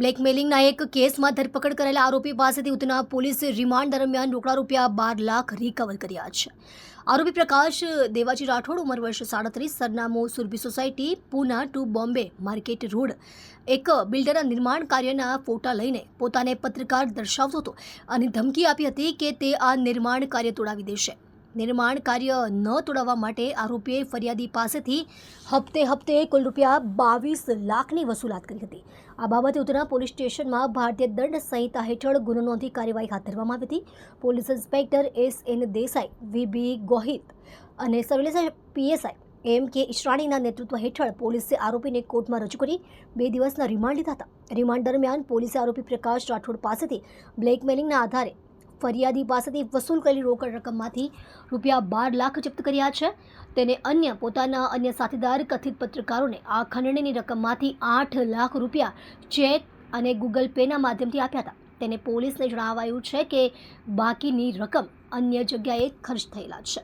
બ્લેકમેલિંગના એક કેસમાં ધરપકડ કરેલા આરોપી પાસેથી ઉધના પોલીસે રિમાન્ડ દરમિયાન રોકડા રૂપિયા બાર લાખ રિકવર કર્યા છે. આરોપી પ્રકાશ દેવાજી રાઠોડ, ઉંમર વર્ષ સાડત્રીસ, સરનામું Surabhi society, Poona to Bombay market road. એક બિલ્ડરના નિર્માણ કાર્યના ફોટા લઈને પોતાને પત્રકાર દર્શાવતો હતો અને ધમકી આપી હતી કે તે આ નિર્માણ કાર્ય તોડાવી દેશે. નિર્માણ કાર્ય ન તોડાવવા માટે આરોપીએ ફરિયાદી પાસેથી હપ્તે હપ્તે કુલ રૂપિયા બાવીસ લાખની વસૂલાત કરી હતી. આ બાબતે ઉધના પોલીસ સ્ટેશનમાં ભારતીય દંડ સંહિતા હેઠળ ગુનો નોંધી કાર્યવાહી હાથ ધરવામાં આવી હતી. Police inspector S N Desai, V B Gohit અને સર્વેલન્સ પીએસઆઈ એમ કે ઈશરાણીના નેતૃત્વ હેઠળ પોલીસે આરોપીને કોર્ટમાં રજૂ કરી બે દિવસના રિમાન્ડ લીધા હતા. રિમાન્ડ દરમિયાન પોલીસે આરોપી પ્રકાશ રાઠોડ પાસેથી બ્લેકમેલિંગના આધારે ફરિયાદી પાસેથી વસૂલ કરેલી રોકડ રકમમાંથી રૂપિયા બાર લાખ જપ્ત કર્યા છે. તેને અન્ય પોતાના અન્ય સાથીદાર, કથિત પત્રકારોને આ ખંડણીની રકમમાંથી આઠ લાખ રૂપિયા ચેક અને ગૂગલ પેના માધ્યમથી આપ્યા હતા. તેને પોલીસને જણાવાયું છે કે બાકીની રકમ અન્ય જગ્યાએ ખર્ચ થયેલા છે.